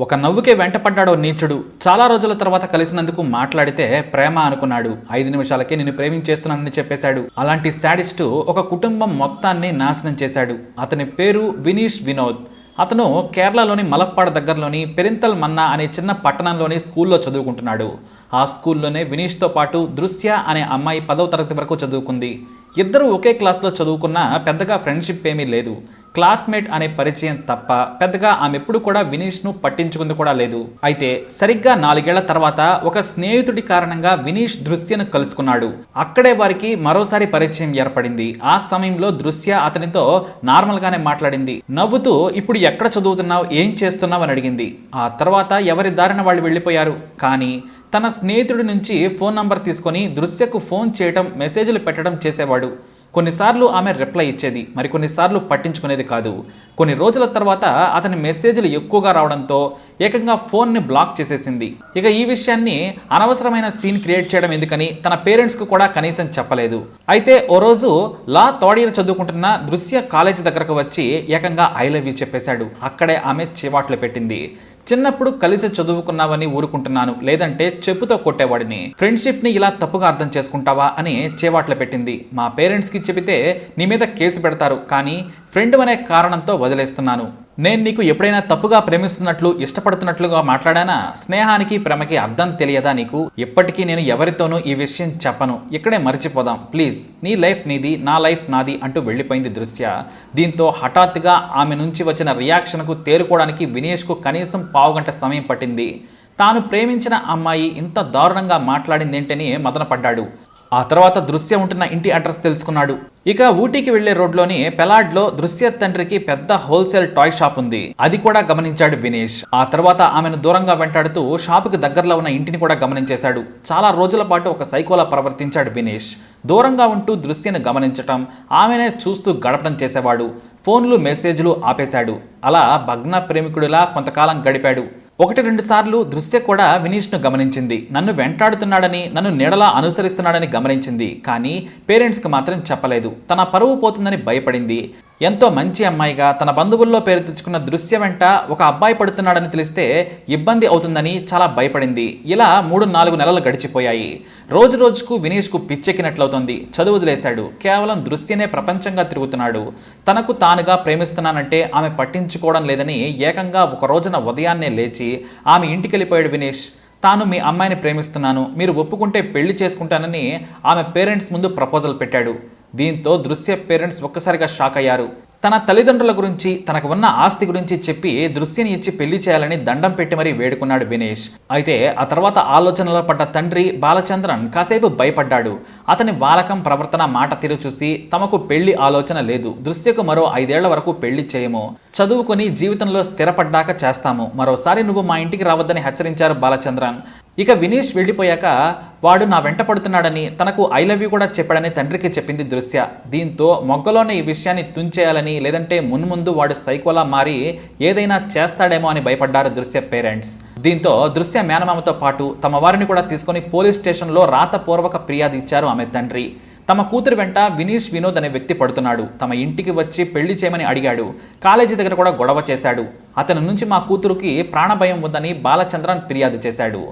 ఒక నవ్వుకే వెంటపడ్డాడో నీచుడు. చాలా రోజుల తర్వాత కలిసినందుకు మాట్లాడితే ప్రేమ అనుకున్నాడు. ఐదు నిమిషాలకే నేను ప్రేమించేస్తున్నానని చెప్పేశాడు. అలాంటి శాడిస్టు ఒక కుటుంబం మొత్తాన్ని నాశనం చేశాడు. అతని పేరు వినీష్ వినోద్. అతను కేరళలోని మలప్పాడ దగ్గరలోని పెరింతల్ మన్నా అనే చిన్న పట్టణంలోని స్కూల్లో చదువుకుంటున్నాడు. ఆ స్కూల్లోనే వినీష్తో పాటు దృశ్య అనే అమ్మాయి పదవ తరగతి వరకు చదువుకుంది. ఇద్దరు ఒకే క్లాస్లో చదువుకున్నా పెద్దగా ఫ్రెండ్షిప్ ఏమీ లేదు. క్లాస్మేట్ అనే పరిచయం తప్ప పెద్దగా ఆమె ఎప్పుడు కూడా వినీష్ను పట్టించుకుంది కూడా లేదు. అయితే సరిగ్గా నాలుగేళ్ళ తర్వాత ఒక స్నేహితుడి కారణంగా వినీష్ దృశ్యను కలుసుకున్నాడు. అక్కడే వారికి మరోసారి పరిచయం ఏర్పడింది. ఆ సమయంలో దృశ్య అతనితో నార్మల్గానే మాట్లాడింది. నవ్వుతూ ఇప్పుడు ఎక్కడ చదువుతున్నావు? ఏం చేస్తున్నావు? అని అడిగింది. ఆ తర్వాత ఎవరి దారిన వాళ్ళు వెళ్ళిపోయారు. కానీ తన స్నేహితుడి నుంచి ఫోన్ నంబర్ తీసుకొని దృశ్యకు ఫోన్ చేయటం మెసేజ్లు పెట్టడం చేసేవాడు. కొన్నిసార్లు ఆమె రిప్లై ఇచ్చేది మరికొన్నిసార్లు పట్టించుకునేది కాదు. కొన్ని రోజుల తర్వాత అతని మెసేజ్లు ఎక్కువగా రావడంతో ఏకంగా ఫోన్ని బ్లాక్ చేసేసింది. ఇక ఈ విషయాన్ని అనవసరమైన సీన్ క్రియేట్ చేయడం ఎందుకని తన పేరెంట్స్కు కూడా కనీసం చెప్పలేదు. అయితే ఓ రోజు లా తోడీలు చదువుకుంటున్న దృశ్య కాలేజ్ దగ్గరకు వచ్చి ఏకంగా ఐ లవ్ యూ చెప్పేశాడు. అక్కడే ఆమె చివాట్లు పెట్టింది. చిన్నప్పుడు కలిసి చదువుకున్నావని ఊరుకుంటున్నాను లేదంటే చెప్పుతో కొట్టేవాడిని. ఫ్రెండ్షిప్ని ఇలా తప్పుగా అర్థం చేసుకుంటావా అని చేవాట్లు పెట్టింది. మా పేరెంట్స్కి చెబితే నీ మీద కేసు పెడతారు కానీ ఫ్రెండ్ అనే కారణంతో వదిలేస్తున్నాను. నేను నీకు ఎప్పుడైనా తప్పుగా ప్రేమిస్తున్నట్లు ఇష్టపడుతున్నట్లుగా మాట్లాడానా? స్నేహానికి ప్రేమకి అర్థం తెలియదా నీకు? ఎప్పటికీ నేను ఎవరితోనూ ఈ విషయం చెప్పను. ఇక్కడే మర్చిపోదాం. ప్లీజ్ నీ లైఫ్ నీది నా లైఫ్ నాది అంటూ వెళ్ళిపోయింది దృశ్య. దీంతో హఠాత్తుగా ఆమె నుంచి వచ్చిన రియాక్షన్కు తేరుకోవడానికి వినేష్కు కనీసం పావుగంట సమయం పట్టింది. తాను ప్రేమించిన అమ్మాయి ఇంత దారుణంగా మాట్లాడిందేంటని మదనపడ్డాడు. ఆ తర్వాత దృశ్య ఉంటున్న ఇంటి అడ్రస్ తెలుసుకున్నాడు. ఇక ఊటీకి వెళ్ళే రోడ్లోని పెలాడ్లో దృశ్య తండ్రికి పెద్ద హోల్సేల్ టాయ్ షాప్ ఉంది. అది కూడా గమనించాడు వినేష్. ఆ తర్వాత ఆమెను దూరంగా వెంటాడుతూ షాపుకి దగ్గరలో ఉన్న ఇంటిని కూడా గమనించేశాడు. చాలా రోజుల పాటు ఒక సైకోలా ప్రవర్తించాడు వినేష్. దూరంగా ఉంటూ దృశ్యను గమనించటం ఆమెనే చూస్తూ గడపడం చేసేవాడు. ఫోన్లు మెసేజ్లు ఆపేశాడు. అలా భగ్న ప్రేమికుడిలా కొంతకాలం గడిపాడు. ఒకటి రెండు సార్లు దృశ్య కూడా వినీష్ను గమనించింది. నన్ను వెంటాడుతున్నాడని నన్ను నీడలా అనుసరిస్తున్నాడని గమనించింది. కానీ పేరెంట్స్కి మాత్రం చెప్పలేదు. తన పరువు పోతుందని భయపడింది. ఎంతో మంచి అమ్మాయిగా తన బంధువుల్లో పేరు తెచ్చుకున్న దృశ్య వెంట ఒక అబ్బాయి పడుతున్నాడని తెలిస్తే ఇబ్బంది అవుతుందని చాలా భయపడింది. ఇలా మూడు నాలుగు నెలలు గడిచిపోయాయి. రోజు రోజుకు వినీష్కు పిచ్చెక్కినట్లవుతుంది. చదువు వదిలేశాడు. కేవలం దృశ్యనే ప్రపంచంగా తిరుగుతున్నాడు. తనకు తానుగా ప్రేమిస్తున్నానంటే ఆమె పట్టించుకోవడం లేదని ఏకంగా ఒక రోజున ఉదయాన్నే లేచి ఆమె ఇంటికి వెళ్ళిపోయాడు వినేష్. తాను మీ అమ్మాయిని ప్రేమిస్తున్నాను. మీరు ఒప్పుకుంటే పెళ్ళి చేసుకుంటానని ఆమె పేరెంట్స్ ముందు ప్రపోజల్ పెట్టాడు. దీంతో దృశ్య పేరెంట్స్ ఒక్కసారిగా షాక్ అయ్యారు. తన తల్లిదండ్రుల గురించి తనకు ఉన్న ఆస్తి గురించి చెప్పి దృశ్యని ఇచ్చి పెళ్ళి చేయాలని దండం పెట్టి మరీ వేడుకున్నాడు వినేష్. అయితే ఆ తర్వాత ఆలోచనలో పడ్డ తండ్రి బాలచంద్రన్ కాసేపు భయపడ్డాడు. అతని బాలకం ప్రవర్తన మాట తీరు చూసి తమకు పెళ్ళి ఆలోచన లేదు. దృశ్యకు మరో ఐదేళ్ళ వరకు పెళ్ళి చేయము. చదువుకొని జీవితంలో స్థిరపడ్డాక చేస్తాము. మరోసారి నువ్వు మా ఇంటికి రావద్దని హెచ్చరించారు బాలచంద్రన్. ఇక వినీష్ వెళ్ళిపోయాక వాడు నా వెంట పడుతున్నాడని తనకు ఐ లవ్ యూ కూడా చెప్పాడని తండ్రికి చెప్పింది దృశ్య. దీంతో మొగ్గలోనే ఈ విషయాన్ని తుంచేయాలని లేదంటే మున్ముందు వాడు సైకోలా మారి ఏదైనా చేస్తాడేమో అని భయపడ్డారు దృశ్య పేరెంట్స్. దీంతో దృశ్య మేనమామతో పాటు తమ వారిని కూడా తీసుకొని పోలీస్ స్టేషన్లో రాతపూర్వక ఫిర్యాదు ఇచ్చారు ఆమె తండ్రి. తమ కూతురు వెంట వినీష్ వినోద్ అనే వ్యక్తి పడుతున్నాడు. తమ ఇంటికి వచ్చి పెళ్ళి చేయమని అడిగాడు. కాలేజీ దగ్గర కూడా గొడవ చేశాడు. అతని నుంచి మా కూతురుకి ప్రాణభయం ఉందని బాలచంద్రన్ ఫిర్యాదు చేశాడు.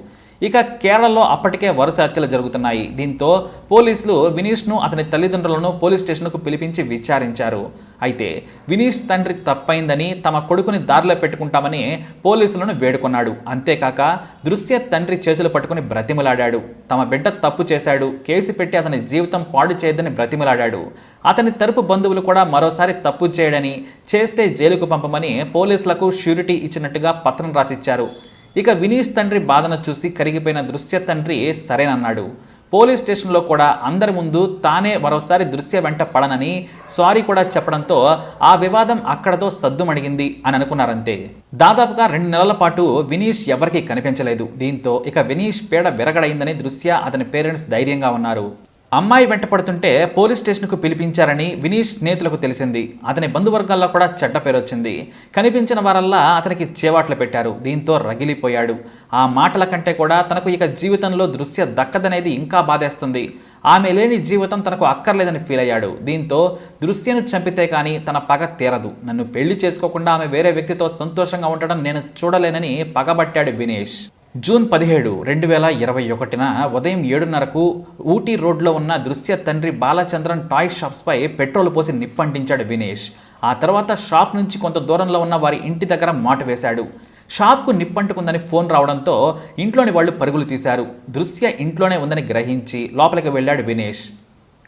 ఇక కేరళలో అప్పటికే వరుస హత్యలు జరుగుతున్నాయి. దీంతో పోలీసులు వినీష్ను అతని తల్లిదండ్రులను పోలీస్ స్టేషన్కు పిలిపించి విచారించారు. అయితే వినీష్ తండ్రి తప్పైందని తమ కొడుకుని దారిలో పెట్టుకుంటామని పోలీసులను వేడుకున్నాడు. అంతేకాక దృశ్య తండ్రి చేతులు పట్టుకుని బ్రతిమలాడాడు. తమ బిడ్డ తప్పు చేశాడు. కేసు పెట్టి అతని జీవితం పాడు చేయదని బ్రతిమలాడాడు. అతని తరపు బంధువులు కూడా మరోసారి తప్పు చేయడని చేస్తే జైలుకు పంపమని పోలీసులకు ష్యూరిటీ ఇచ్చినట్టుగా పత్రం రాసిచ్చారు. ఇక వినీష్ తండ్రి బాధను చూసి కరిగిపోయిన దృశ్య తండ్రి సరేనన్నాడు. పోలీస్ స్టేషన్లో కూడా అందరి ముందు తానే మరోసారి దృశ్య వెంట పడనని సారీ కూడా చెప్పడంతో ఆ వివాదం అక్కడతో సద్దుమణిగింది అని అనుకున్నారంతే. దాదాపుగా రెండు నెలల పాటు వినీష్ ఎవరికీ కనిపించలేదు. దీంతో ఇక వినీష్ పేడ విరగడైందని దృశ్య అతని పేరెంట్స్ ధైర్యంగా ఉన్నారు. అమ్మాయి వెంటపడుతుంటే పోలీస్ స్టేషన్కు పిలిపించారని వినీష్ స్నేహితులకు తెలిసింది. అతని బంధువర్గాల్లో కూడా చెడ్డ పేరు వచ్చింది కనిపించిన వారల్లా అతనికి చేవాట్లు పెట్టారు. దీంతో రగిలిపోయాడు. ఆ మాటల కంటే కూడా తనకు ఇక జీవితంలో దృశ్య దక్కదనేది ఇంకా బాధేస్తుంది. ఆమె లేని జీవితం తనకు అక్కర్లేదని ఫీల్ అయ్యాడు. దీంతో దృశ్యను చంపితే కానీ తన పగ తీరదు. నన్ను పెళ్ళి చేసుకోకుండా ఆమె వేరే వ్యక్తితో సంతోషంగా ఉండడం నేను చూడలేనని పగబట్టాడు వినేష్. జూన్ పదిహేడు రెండు వేల ఇరవై ఒకటిన ఉదయం ఏడున్నరకు ఊటీ రోడ్లో ఉన్న దృశ్య తండ్రి బాలచంద్రన్ టాయ్ షాప్స్పై పెట్రోల్ పోసి నిప్పంటించాడు వినేష్. ఆ తర్వాత షాప్ నుంచి కొంత దూరంలో ఉన్న వారి ఇంటి దగ్గర మాట వేశాడు. షాప్కు నిప్పంటుకుందని ఫోన్ రావడంతో ఇంట్లోని వాళ్ళు పరుగులు తీశారు. దృశ్య ఇంట్లోనే ఉందని గ్రహించి లోపలికి వెళ్ళాడు వినేష్.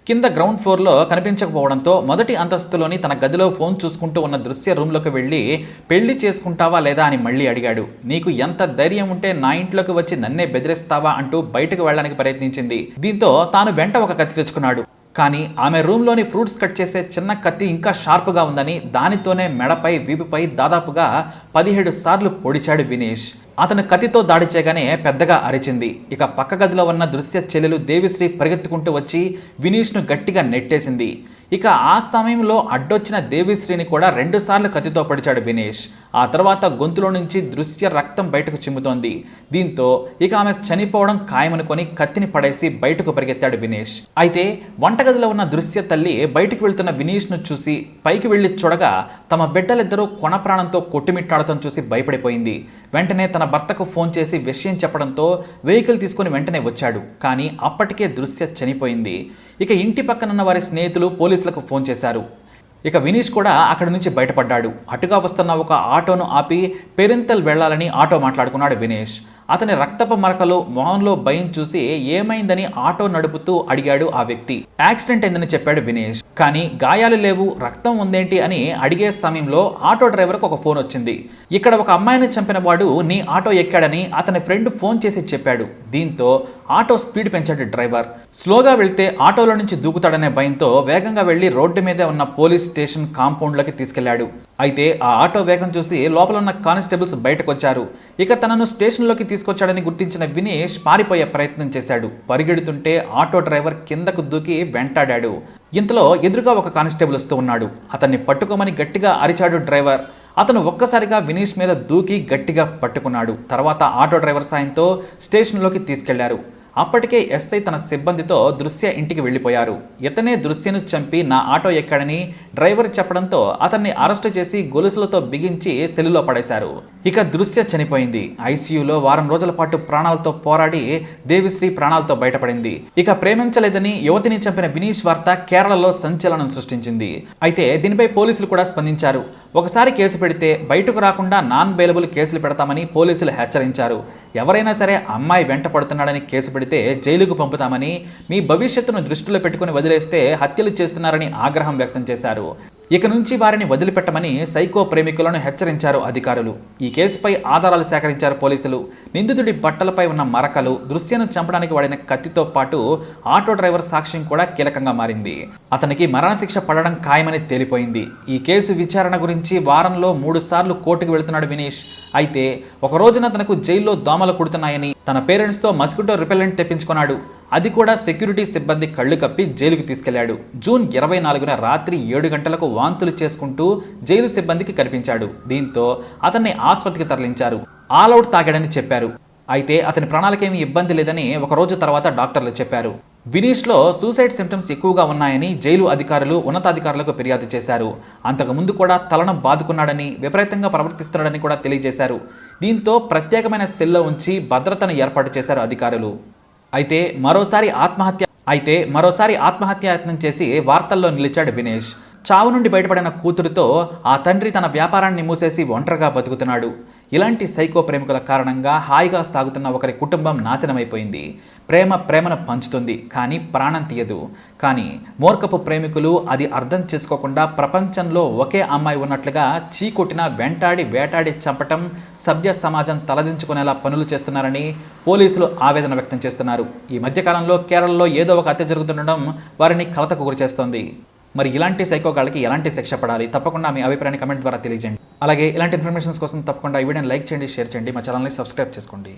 కింద గ్రౌండ్ ఫ్లోర్లో కనిపించకపోవడంతో మొదటి అంతస్తులోని తన గదిలో ఫోన్ చూసుకుంటూ ఉన్న దృశ్య రూమ్లోకి వెళ్ళి పెళ్ళి చేసుకుంటావా లేదా? అని మళ్ళీ అడిగాడు. నీకు ఎంత ధైర్యం ఉంటే నా ఇంట్లోకి వచ్చి నన్నే బెదిరిస్తావా? అంటూ బయటకు వెళ్ళడానికి ప్రయత్నించింది. దీంతో తాను వెంట ఒక కత్తి తెచ్చుకున్నాడు. కానీ ఆమె రూమ్లోని ఫ్రూట్స్ కట్ చేసే చిన్న కత్తి ఇంకా షార్ప్గా ఉందని దానితోనే మెడపై వీపుపై దాదాపుగా పదిహేడు సార్లు పొడిచాడు వినేష్. అతను కత్తితో దాడి చేయగానే పెద్దగా అరిచింది. ఇక పక్క గదిలో ఉన్న దృశ్య చెల్లెలు దేవిశ్రీ పరిగెత్తుకుంటూ వచ్చి వినీష్ను గట్టిగా నెట్టేసింది. ఇక ఆ సమయంలో అడ్డొచ్చిన దేవిశ్రీని కూడా రెండుసార్లు కత్తితో పడిచాడు వినేష్. ఆ తర్వాత గొంతులో నుంచి దృశ్య రక్తం బయటకు చిమ్ముతోంది. దీంతో ఇక ఆమె చనిపోవడం ఖాయమనుకొని కత్తిని పడేసి బయటకు పరిగెత్తాడు వినేష్. అయితే వంటగదిలో ఉన్న దృశ్య తల్లి బయటకు వెళ్తున్న వినీష్ను చూసి పైకి వెళ్ళి చూడగా తమ బిడ్డలిద్దరూ కొన ప్రాణంతో కొట్టుమిట్టాడటం చూసి భయపడిపోయింది. వెంటనే తన భర్తకు ఫోన్ చేసి విషయం చెప్పడంతో వెహికల్ తీసుకుని వెంటనే వచ్చాడు. కానీ అప్పటికే దృశ్య చనిపోయింది. ఇక ఇంటి పక్కనున్న వారి స్నేహితులు పోలీసులకు ఫోన్ చేశారు. ఇక వినీష్ కూడా అక్కడి నుంచి బయటపడ్డాడు. అటుగా వస్తున్న ఒక ఆటోను ఆపి పెరింతల్ వెళ్ళాలని ఆటో మాట్లాడుకున్నాడు వినేష్. అతని రక్తపు మరకలు మొహంలో భయం చూసి ఏమైందని ఆటో నడుపుతూ అడిగాడు ఆ వ్యక్తి. యాక్సిడెంట్ అయిందని చెప్పాడు వినేష్. కానీ గాయాలు లేవు రక్తం ఉందేంటి అని అడిగే సమయంలో ఆటో డ్రైవర్కు ఒక ఫోన్ వచ్చింది. ఇక్కడ ఒక అమ్మాయిని చంపిన వాడు నీ ఆటో ఎక్కాడని అతని ఫ్రెండ్ ఫోన్ చేసి చెప్పాడు. దీంతో ఆటో స్పీడ్ పెంచాడు డ్రైవర్. స్లోగా వెళ్తే ఆటోలో నుంచి దూకుతాడనే భయంతో వేగంగా వెళ్ళి రోడ్డు మీదే ఉన్న పోలీస్ స్టేషన్ కాంపౌండ్లోకి తీసుకెళ్ళాడు. అయితే ఆ ఆటో వేగం చూసి లోపల ఉన్న కానిస్టేబుల్స్ బయటకు వచ్చారు ఇక తనను స్టేషన్లోకి తీసుకొచ్చాడని గుర్తించిన వినేష్ పారిపోయే ప్రయత్నం చేశాడు. పరిగెడుతుంటే ఆటో డ్రైవర్ కిందకు దూకి వెంటాడాడు. ఇంతలో ఎదురుగా ఒక కానిస్టేబుల్ వస్తూ ఉన్నాడు. అతన్ని పట్టుకోమని గట్టిగా అరిచాడు డ్రైవర్. అతను ఒక్కసారిగా వినీష్ మీద దూకి గట్టిగా పట్టుకున్నాడు. తర్వాత ఆటో డ్రైవర్ సాయంతో స్టేషన్లోకి తీసుకెళ్ళారు. అప్పటికే ఎస్ఐ తన సిబ్బందితో దృశ్య ఇంటికి వెళ్ళిపోయారు. ఇతనే దృశ్యను చంపి నా ఆటో ఎక్కాడని డ్రైవర్ చెప్పడంతో అతన్ని అరెస్టు చేసి గొలుసులతో బిగించి సెల్లులో పడేశారు. ఇక దృశ్య చనిపోయింది. ఐసీయూలో వారం రోజుల పాటు ప్రాణాలతో పోరాడి దేవిశ్రీ ప్రాణాలతో బయటపడింది. ఇక ప్రేమించలేదని యువతిని చంపిన వినీష్ వార్త కేరళలో సంచలనం సృష్టించింది. అయితే దీనిపై పోలీసులు కూడా స్పందించారు. ఒకసారి కేసు పెడితే బయటకు రాకుండా నాన్ బెయిలబుల్ కేసులు పెడతామని పోలీసులు హెచ్చరించారు. ఎవరైనా సరే అమ్మాయి వెంట పడుతున్నాడని కేసు పెడితే జైలుకు పంపుతామని మీ భవిష్యత్తును దృష్టిలో పెట్టుకుని వదిలేస్తే హత్యలు చేస్తున్నారని ఆగ్రహం వ్యక్తం చేశారు. ఇక నుంచి వారిని వదిలిపెట్టమని సైకో ప్రేమికులను హెచ్చరించారు అధికారులు. ఈ కేసుపై ఆధారాలు సేకరించారు పోలీసులు. నిందితుడి బట్టలపై ఉన్న మరకలు దృశ్యను చంపడానికి వాడిన కత్తితో పాటు ఆటో డ్రైవర్ సాక్ష్యం కూడా కీలకంగా మారింది. అతనికి మరణశిక్ష పడడం ఖాయమని తేలిపోయింది. ఈ కేసు విచారణ గురించి వారంలో మూడు సార్లు కోర్టుకు వెళుతున్నాడు వినీష్. అయితే ఒక రోజున తనకు జైల్లో దోమలు కుడుతున్నాయని తన పేరెంట్స్తో మస్కిటో రిపెలెంట్ తెప్పించుకున్నాడు. అది కూడా సెక్యూరిటీ సిబ్బంది కళ్ళు కప్పి జైలుకి తీసుకెళ్ళాడు. జూన్ ఇరవై నాలుగున రాత్రి ఏడు గంటలకు వాంతులు చేసుకుంటూ జైలు సిబ్బందికి కనిపించాడు. దీంతో అతన్ని ఆసుపత్రికి తరలించారు. ఆల్అవుట్ తాగాడని చెప్పారు. అయితే అతని ప్రాణాలకేమీ ఇబ్బంది లేదని ఒక రోజు తర్వాత డాక్టర్లు చెప్పారు. వినీష్లో సూసైడ్ సిమ్టమ్స్ ఎక్కువగా ఉన్నాయని జైలు అధికారులు ఉన్నతాధికారులకు ఫిర్యాదు చేశారు. అంతకుముందు కూడా తలను బాదుకున్నాడని విపరీతంగా ప్రవర్తిస్తున్నాడని కూడా తెలియజేశారు. దీంతో ప్రత్యేకమైన సెల్లో ఉంచి భద్రతను ఏర్పాటు చేశారు అధికారులు. అయితే మరోసారి ఆత్మహత్య అయితే మరోసారి ఆత్మహత్యాయత్నం చేసి వార్తల్లో నిలిచాడు వినేష్. చావు నుండి బయటపడిన కూతురుతో ఆ తండ్రి తన వ్యాపారాన్ని మూసేసి ఒంటరిగా బతుకుతున్నాడు. ఇలాంటి సైకో ప్రేమికుల కారణంగా హాయిగా సాగుతున్న ఒకరి కుటుంబం నాశనమైపోయింది. ప్రేమ ప్రేమను పంచుతుంది కానీ ప్రాణం తీయదు. కానీ మూర్ఖపు ప్రేమికులు అది అర్థం చేసుకోకుండా ప్రపంచంలో ఒకే అమ్మాయి ఉన్నట్లుగా చీకొట్టిన వెంటాడి వేటాడి చంపటం సభ్య సమాజం తలదించుకునేలా పనులు చేస్తున్నారని పోలీసులు ఆవేదన వ్యక్తం చేస్తున్నారు. ఈ మధ్యకాలంలో కేరళలో ఏదో ఒక హత్య జరుగుతుండడం వారిని కలతకు గురిచేస్తోంది. మరి ఇలాంటి సైకోగాళ్ళకి ఎలాంటి శిక్ష పడాలి? తప్పకుండా మీ అభిప్రాయాన్ని కమెంట్ ద్వారా తెలియజేయండి. అలాగే ఇలాంటి ఇన్ఫర్మేషన్స్ కోసం తప్పకుండా ఈ వీడియోని లైక్ చేయండి షేర్ చేయండి. మా ఛానల్ని సబ్స్క్రైబ్ చేసుకోండి.